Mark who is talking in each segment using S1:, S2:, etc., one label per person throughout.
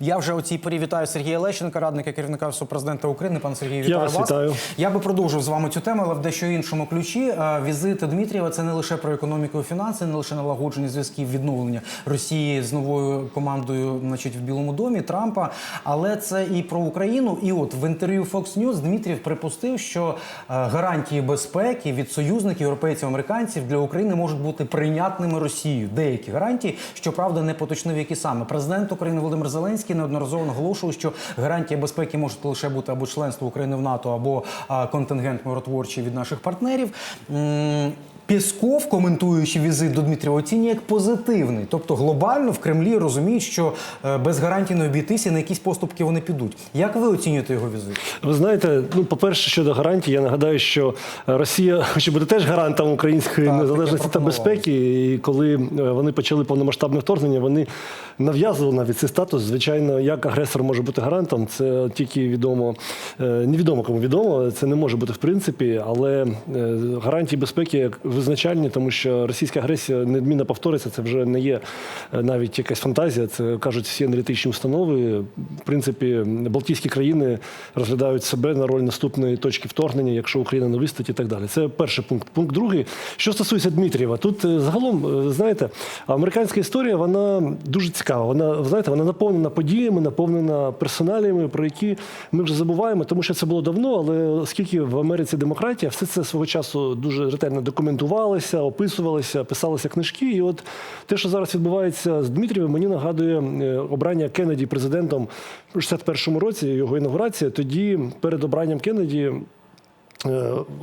S1: Я вже у цій порі вітаю Сергія Лещенка, радника керівника президента України. Пан Сергій, вітаю
S2: вас вітаю.
S1: Я би продовжив з вами цю тему, але в дещо іншому ключі. Е, Візит Дмитрієва це не лише про економіку і фінанси, не лише налагодження зв'язків, відновлення Росії з новою командою, значить, в Білому домі Трампа, але це і про Україну. І от в інтерв'ю Fox News Дмитрієв припустив, що е, гарантії безпеки від союзників, європейців, американців для України можуть бути прийнятними Росією. Деякі гарантії, щоправда, не поточнив, які саме президент України Володимир Зеленський неодноразово наголошував, що гарантія безпеки можуть лише бути або членство України в НАТО, або контингент миротворчий від наших партнерів. М, Пєсков, коментуючи візит до Дмитрія, оцінює як позитивний. Тобто глобально в Кремлі розуміють, що е, без гарантій не обійтися, на якісь поступки вони підуть. Як ви оцінюєте його візит?
S2: Ви знаєте, ну по-перше, щодо гарантій, я нагадаю, що Росія хоче бути теж гарантом української
S1: Так,
S2: незалежності та безпеки. І коли е, вони почали повномасштабне вторгнення, вони нав'язували навіть цей статус. Звичайно, як агресор може бути гарантом, це тільки відомо, е, невідомо кому відомо. Це не може бути в принципі, але е, гарантії безпеки як визначальні, тому що російська агресія недмінно повториться. Це вже не є е, навіть якась фантазія. Це кажуть всі аналітичні установи. В принципі, Балтійські країни розглядають себе на роль наступної точки вторгнення, якщо Україна не вистоїть і так далі. Це перший пункт. Пункт другий. Що стосується Дмитрієва, тут е, загалом, е, знаєте, американська історія вона дуже цікава. Вона знаєте, вона наповнена подіями, наповнена персоналіями, про які ми вже забуваємо, тому що це було давно, але оскільки в Америці демократія, все це свого часу дуже ретельно документувалося, описувалися, писалися книжки. І от те, що зараз відбувається з Дмитрієвим, мені нагадує е, обрання Кеннеді президентом у 61-му році, його інаугурація. Тоді перед обранням Кеннеді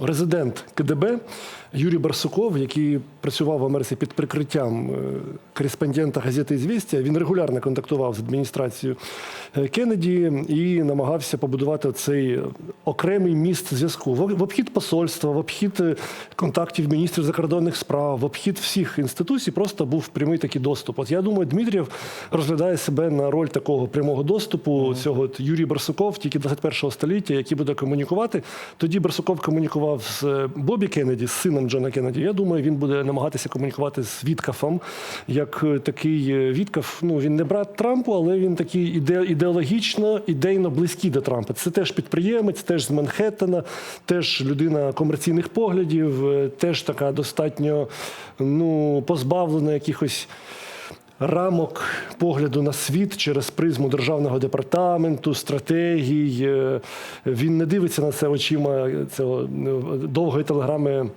S2: резидент КДБ Юрій Барсуков, який працював в Америці під прикриттям е, кореспондента газети «Ізвістія», він регулярно контактував з адміністрацією е, Кеннеді і намагався побудувати цей окремий міст зв'язку в обхід посольства, в обхід е, контактів міністрів закордонних справ, в обхід всіх інституцій. Просто був прямий такий доступ. От я думаю, Дмитрієв розглядає себе на роль такого прямого доступу. Цього Юрій Барсуков, тільки 21 століття, який буде комунікувати. Тоді Барсуков комунікував з е, Бобі Кеннеді, з сином Джона Кеннеді. Я думаю, він буде намагатися комунікувати з Віткафом, як е, такий е, Віткаф. Ну він не брат Трампу, але він такий іде, ідеологічно, ідейно близький до Трампа. Це теж підприємець, теж з Манхеттена, теж людина комерційних поглядів, теж така достатньо ну, позбавлена якихось. Рамок погляду на світ через призму державного департаменту, стратегій. Е, Він не дивиться на це очима цього е, довгої телеграми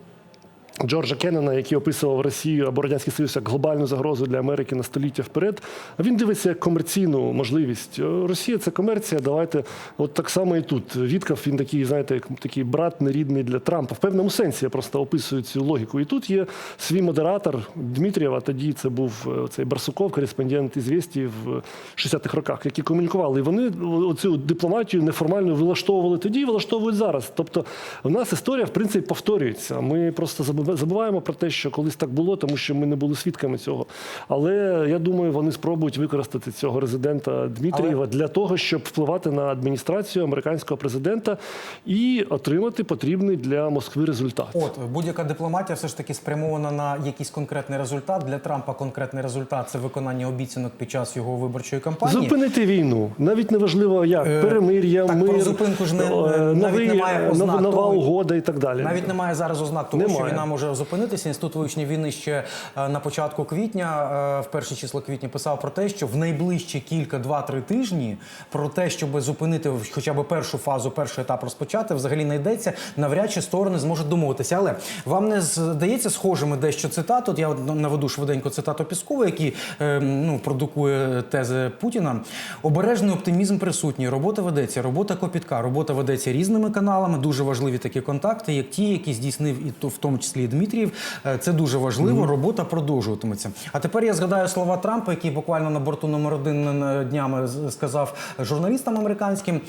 S2: Джорджа Кеннона, який описував Росію або Радянський Союз як глобальну загрозу для Америки на століття вперед. А він дивиться як комерційну можливість. Е, Росія це комерція. Давайте, от так само і тут. Віткав він такий, знаєте, як такий брат нерідний для Трампа. В певному сенсі я просто описую цю логіку. І тут є свій модератор Дмитрієва. Тоді це був е, цей Барсуков, кореспондент «Ізвєстії» в 60-х роках, які комунікували. І вони оцю дипломатію неформальну вилаштовували тоді і вилаштовують зараз. Тобто, в нас історія в принципі повторюється. Ми просто забув- забуваємо про те, що колись так було, тому що ми не були свідками цього. Але я думаю, вони спробують використати цього резидента Дмитрієва для того, щоб впливати на адміністрацію американського президента і отримати потрібний для Москви результат.
S1: От будь-яка дипломатія все ж таки спрямована на якийсь конкретний результат. Для Трампа конкретний результат це виконання обіцянок під час його виборчої кампанії.
S2: Зупинити війну. Навіть неважливо як
S1: Е,
S2: перемир'я,
S1: так,
S2: мир,
S1: про зупинку ж не-
S2: е,
S1: навіть
S2: новий-
S1: немає ознак
S2: нова,
S1: того.
S2: угода і так далі.
S1: Навіть немає зараз ознак того, що війна може зупинитися. Інститут вивчення війни ще е, на початку квітня, е, в перші числа квітня, писав про те, що в найближчі кілька, два-три тижні про те, щоб зупинити хоча б першу фазу, перший етап розпочати, взагалі не йдеться. Навряд чи сторони зможуть домовитися. Але вам не здається схожими дещо цитат? От я наведу швиденько цитату Піскова, який е, ну, продукує тези Путіна. Обережний оптимізм присутній. Робота ведеться, робота копітка, робота ведеться різними каналами. Дуже важливі такі контакти, як ті, які здійснив і то в тому числі і Дмитрієв. Е, Це дуже важливо. Робота продовжуватиметься. А тепер я згадаю слова Трампа, який буквально на борту номер один е, днями сказав журналістам американським.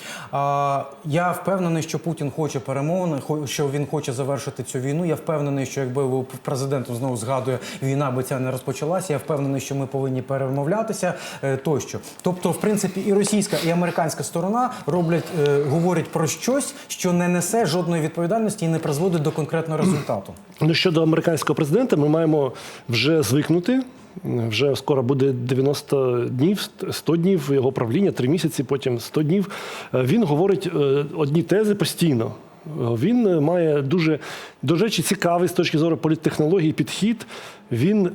S1: Я впевнений, що Путін хоче перемовини, хо- що він хоче завершити цю війну. Я впевнений, що якби ви президентом знову згадує, війна би ця не розпочалася. Я впевнений, що ми повинні перемовлятися е, тощо. Тобто, в принципі, і російська, і американська сторона роблять, говорять про щось, що не несе жодної відповідальності і не призводить до конкретного результату.
S2: Ну щодо американського президента, ми маємо вже звикнути Вже скоро буде 90 днів, 100 днів його правління, 3 місяці, потім 100 днів. Е, Він говорить е, одні тези постійно. Е, Він має дуже, до речі, цікавий з точки зору політтехнології підхід. Він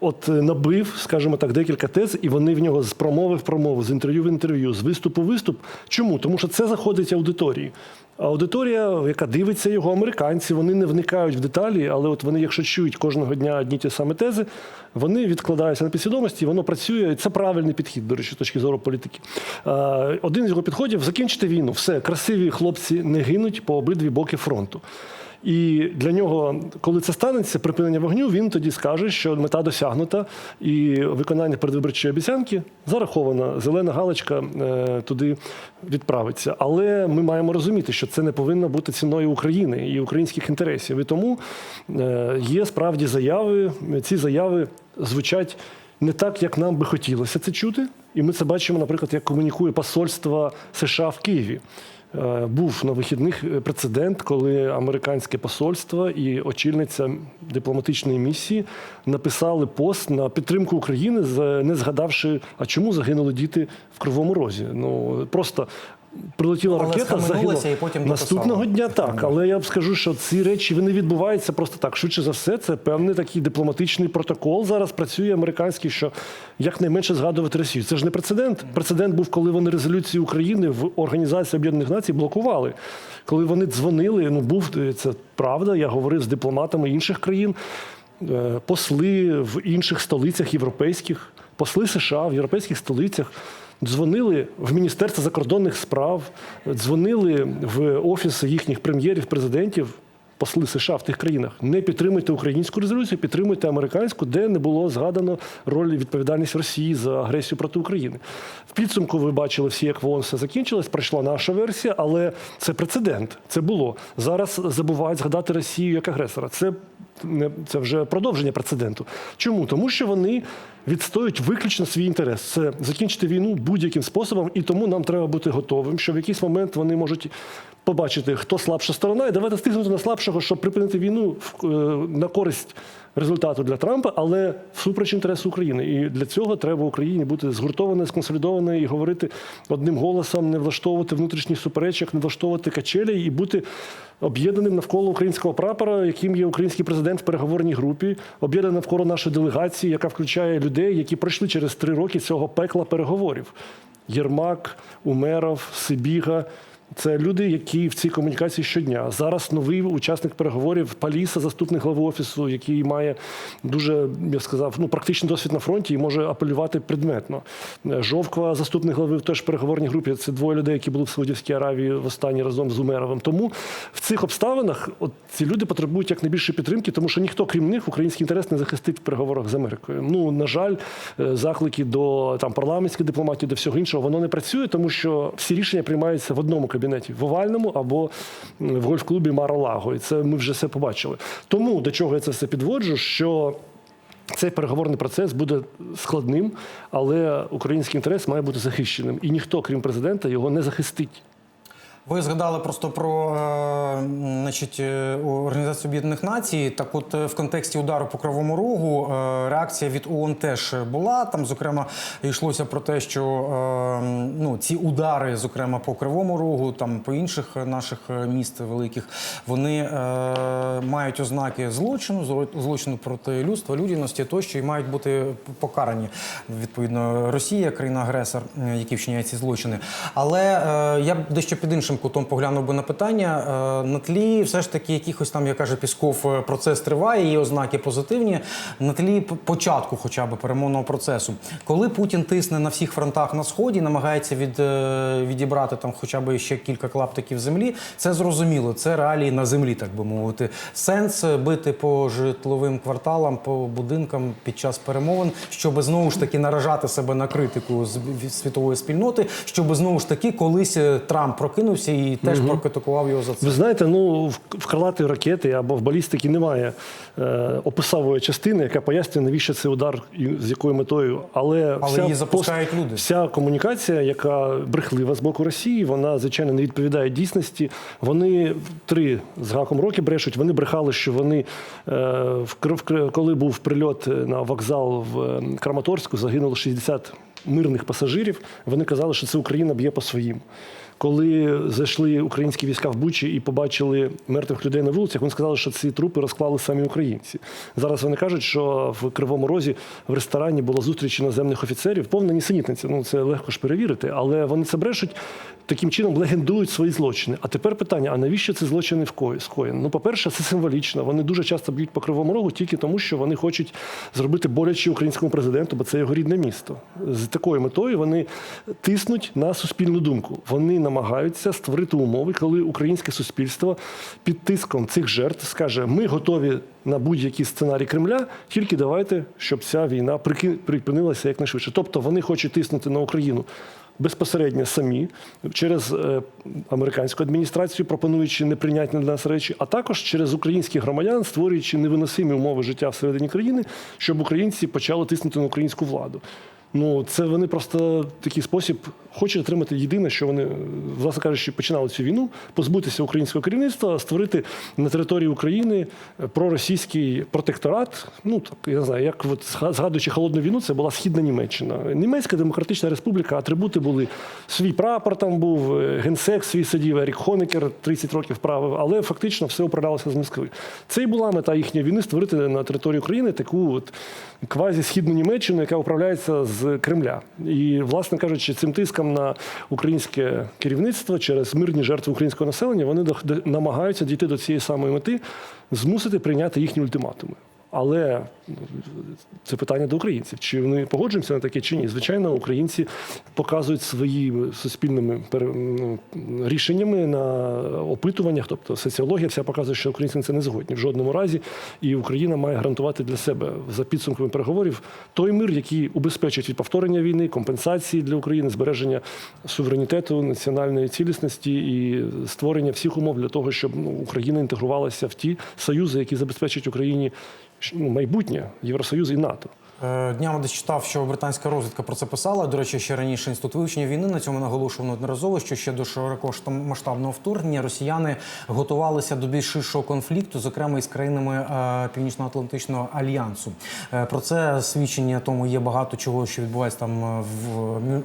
S2: от е, набив, скажімо так, декілька тез, і вони в нього з промови в промову, з інтерв'ю в інтерв'ю, з виступу в виступ. Чому? Тому що це заходить аудиторії. Аудиторія, яка дивиться його, американці, вони не вникають в деталі, але от вони, якщо чують кожного дня одні ті самі тези, вони відкладаються на підсвідомості, воно працює. І Це правильний підхід, до речі, точки зору політики. Один з його підходів закінчити війну. Все, красиві хлопці не гинуть по обидві боки фронту. І для нього, коли це станеться, припинення вогню, він тоді скаже, що мета досягнута, і виконання передвиборчої обіцянки зарахована. Зелена галочка е, туди відправиться. Але ми маємо розуміти, що це не повинно бути ціною України і українських інтересів. І тому е, є справді заяви. Ці заяви звучать. Не так, як нам би хотілося це чути, і ми це бачимо, наприклад, як комунікує посольство США в Києві. Е, Був на вихідних е, прецедент, коли американське посольство і очільниця дипломатичної місії написали пост на підтримку України, не згадавши, а чому загинули діти в Кривому Розі. Ну просто прилетіла
S1: Але
S2: ракета, загинула.
S1: і потім
S2: наступного дня так. Але я б скажу, що ці речі вони відбуваються просто так. Швидше за все, це певний такий дипломатичний протокол. Зараз працює американський, що якнайменше згадувати Росію. Це ж не прецедент. Прецедент був, коли вони резолюції України в Організації Об'єднаних Націй блокували. Коли вони дзвонили, ну був е, це правда. Я говорив з дипломатами інших країн, е, посли в інших столицях європейських, посли США в європейських столицях. Дзвонили в Міністерство закордонних справ, дзвонили в офіси їхніх прем'єрів, президентів, посли США в тих країнах. Не підтримуйте українську резолюцію, підтримуйте американську, де не було згадано роль відповідальність Росії за агресію проти України. В підсумку ви бачили всі, як в все закінчилось. Пройшла наша версія, але це прецедент. Це було зараз. Забувають згадати Росію як агресора. Це не це вже продовження прецеденту. Чому? Тому що вони відстоюють виключно свій інтерес. Це закінчити війну будь-яким способом, і тому нам треба бути готовим, що в якийсь момент вони можуть побачити, хто слабша сторона, і давайте стиснути на слабшого, щоб припинити війну в- е, на користь результату для Трампа, але всупереч інтересу України. І для цього треба Україні бути згуртованою, сконсолідованою і говорити одним голосом, не влаштовувати внутрішніх суперечок, не влаштовувати качелі і бути об'єднаним навколо українського прапора, яким є український президент в переговорній групі, об'єднаний навколо нашої делегації, яка включає людей, які пройшли через три роки цього пекла переговорів. Єрмак, Умеров, Сибіга. Це люди, які в цій комунікації щодня. Зараз новий учасник переговорів Паліса, заступник глави офісу, який має дуже, я сказав, ну практичний досвід на фронті і може апелювати предметно. Жовква, заступник глави в теж переговорній групі. Це двоє людей, які були в Саудівській Аравії в останній разом з Умеровим. Тому в цих обставинах от ці люди потребують якнайбільше підтримки, тому що ніхто, крім них, український інтерес не захистить в переговорах з Америкою. Ну на жаль, е, заклики до там парламентських дипломатів, до всього іншого, воно не працює, тому що всі рішення приймаються в одному кабінеті в овальному або в гольф-клубі Маро-Лаго. І це ми вже все побачили. Тому до чого я це все підводжу, що. Цей переговорний процес буде складним, але український інтерес має бути захищеним, і ніхто, крім президента, його не захистить.
S1: Ви згадали просто про е, значить, е, Організацію Об'єднаних Націй. Так, от е, в контексті удару по Кривому Рогу реакція від ООН теж була. Там, зокрема, йшлося про те, що ну, ці удари, зокрема по Кривому Рогу, там по інших наших міст великих, вони мають ознаки злочину, зло- злочину проти людства, людяності тощо і мають бути покарані. Відповідно, Росія, країна-агресор, які вчиняє ці злочини. Але я б дещо під іншим кутом поглянув би на питання. Е, на тлі все ж таки якихось там, як каже Пісков, е, процес триває, є ознаки позитивні. На тлі початку, хоча б перемовного процесу. Коли Путін тисне на всіх фронтах на сході, намагається від, е, відібрати там хоча б ще кілька клаптиків землі, це зрозуміло. Це реалії на землі, так би мовити. Сенс бити по житловим кварталам, по будинкам під час перемовин, щоб знову ж таки наражати себе на критику світової спільноти, щоб знову ж таки колись Трамп прокинувся і теж прокритикував його за це.
S2: Ви знаєте, ну в, крилатої ракети або в балістики немає е, описової частини, яка пояснює, навіщо цей удар і з якою метою. Але,
S1: Але
S2: вся
S1: її запускають люди.
S2: Вся комунікація, яка брехлива з боку Росії. Вона звичайно не відповідає дійсності. Вони три з гаком роки брешуть. Вони брехали, що вони е, коли був прильот на вокзал в е, Краматорську, загинуло 60 мирних пасажирів. Вони казали, що це Україна б'є по своїм. Коли зайшли українські війська в Бучі і побачили мертвих людей на вулицях, вони сказали, що ці трупи розклали самі українці. Зараз вони кажуть, що в Кривому Розі в ресторані була зустріч іноземних офіцерів. Повна нісенітниця. Ну це легко ж перевірити, але вони це брешуть. Таким чином легендують свої злочини. А тепер питання: а навіщо ці злочини скоєні? Ну, по-перше, це символічно. Вони дуже часто б'ють по кривому рогу тільки тому, що вони хочуть зробити боляче українському президенту, бо це його рідне місто. З такою метою вони тиснуть на суспільну думку. Вони намагаються створити умови, коли українське суспільство під тиском цих жертв скаже: ми готові на будь-який сценарій Кремля, тільки давайте, щоб ця війна припинилася якнайшвидше. Тобто вони хочуть тиснути на Україну безпосередньо самі через е, американську адміністрацію, пропонуючи неприйнятні для нас речі, а також через українських громадян, створюючи невиносимі умови життя всередині країни, щоб українці почали тиснути на українську владу. Ну, це вони просто такий спосіб хочуть отримати єдине, що вони, власне кажучи, починали цю війну, позбутися українського керівництва, створити на території України проросійський протекторат. Ну так я не знаю, як от згадуючи холодну війну, це була східна Німеччина. Німецька демократична республіка, атрибути були свій прапор там був, е, генсек свій сидів, Ерік Хонекер 30 років правив, але фактично все управлялося з Москви. Це і була мета їхньої війни створити на території України таку от квазі східну Німеччину, яка управляється з Кремля. І, власне кажучи, цим тиском на українське керівництво через мирні жертви українського населення вони намагаються дійти до цієї самої мети, змусити прийняти їхні ультиматуми. Але це питання до українців. Чи вони погоджуються на таке чи ні? Звичайно, українці показують своїми суспільними ну, рішеннями на опитуваннях, тобто соціологія вся показує, що українці це не згодні в жодному разі. І Україна має гарантувати для себе за підсумками переговорів той мир, який убезпечить від повторення війни, компенсації для України, збереження суверенітету, національної цілісності і створення всіх умов для того, щоб ну, Україна інтегрувалася в ті союзи, які забезпечать Україні ну, майбутнє Євросоюз і НАТО.
S1: Е, Днями десь читав, що британська розвідка про це писала. До речі, ще раніше інститут вивчення війни на цьому наголошував неодноразово, що ще до широкомасштабного вторгнення росіяни готувалися до більш ширшого конфлікту, зокрема із країнами е, Північно-Атлантичного альянсу. Е, Про це свідчення тому є багато чого, що відбувається там в,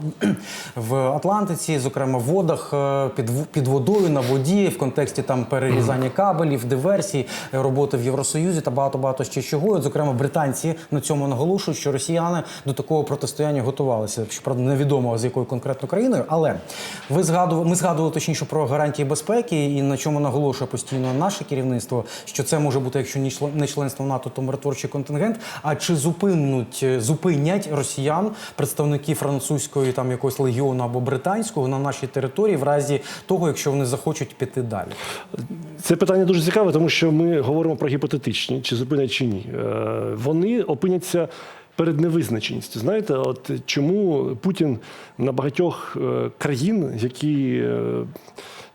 S1: в Атлантиці, зокрема в водах під під водою на воді, в контексті там перерізання кабелів, диверсій, роботи в Євросоюзі та багато багато ще чого. От, зокрема, британці на цьому наголошують, що росіяни до такого протистояння готувалися. Щоправда, невідомо з якою конкретно країною. Але ви згадували, ми згадували точніше про гарантії безпеки, і на чому наголошує постійно наше керівництво, що це може бути, якщо не членство НАТО, то миротворчий контингент. А чи зупинуть зупинять росіян представники французької там якогось легіону або британського на нашій території в разі того, якщо вони захочуть піти далі?
S2: Це питання дуже цікаве, тому що ми говоримо про гіпотетичні, чи зупинять чи ні. Е, Вони опиняться перед невизначеністю. Знаєте, от чому Путін на багатьох е, країн, які е,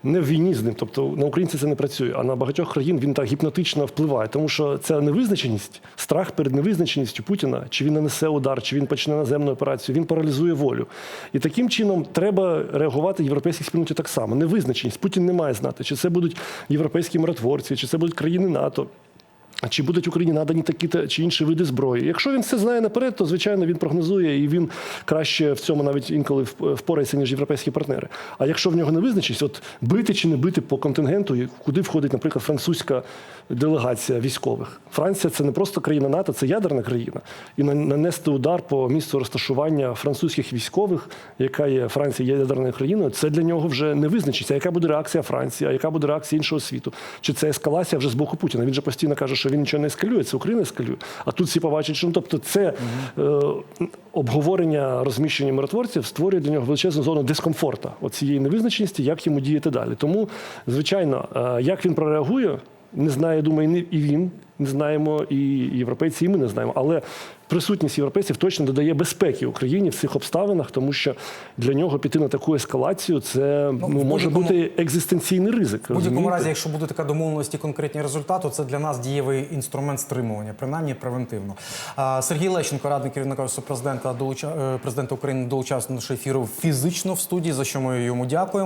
S2: не в війні з ним, тобто на українців це не працює, а на багатьох країн він так гіпнотично впливає, тому що ця невизначеність, страх перед невизначеністю Путіна, чи він нанесе удар, чи він почне наземну операцію, він паралізує волю. І таким чином треба реагувати європейській спільноті так само. Невизначеність Путін не має знати, чи це будуть європейські миротворці, чи це будуть країни НАТО. Чи будуть Україні надані такі та чи інші види зброї? Якщо він все знає наперед, то звичайно він прогнозує і він краще в цьому навіть інколи впорається, ніж європейські партнери. А якщо в нього не визначить, от бити чи не бити по контингенту, куди входить, наприклад, французька делегація військових. Франція це не просто країна НАТО, це ядерна країна. І на- нанести удар по місцю розташування французьких військових, яка є Франція ядерною країною, це для нього вже не визначиться. Яка буде реакція Франції, а яка буде реакція іншого світу? Чи це ескалація вже з боку Путіна? Він же постійно каже, що він нічого не ескалює, це Україна ескалює. А тут всі побачать, що ну, тобто це е, обговорення розміщення миротворців створює для нього величезну зону дискомфорту цієї невизначеності, як йому діяти далі. Тому, звичайно, е, як він прореагує, не знає, думаю, і він. не знаємо, і європейці, і ми не знаємо. Але присутність європейців точно додає безпеки Україні в цих обставинах, тому що для нього піти на таку ескалацію це ну,
S1: в
S2: може бути екзистенційний ризик.
S1: В будь-якому разі, якщо буде така домовленість і конкретні результати, це для нас дієвий інструмент стримування, принаймні превентивно. Сергій Лещенко, радник керівника президента, долуча... е, президента України, долучався до нашого ефіру фізично в студії, за що ми йому дякуємо.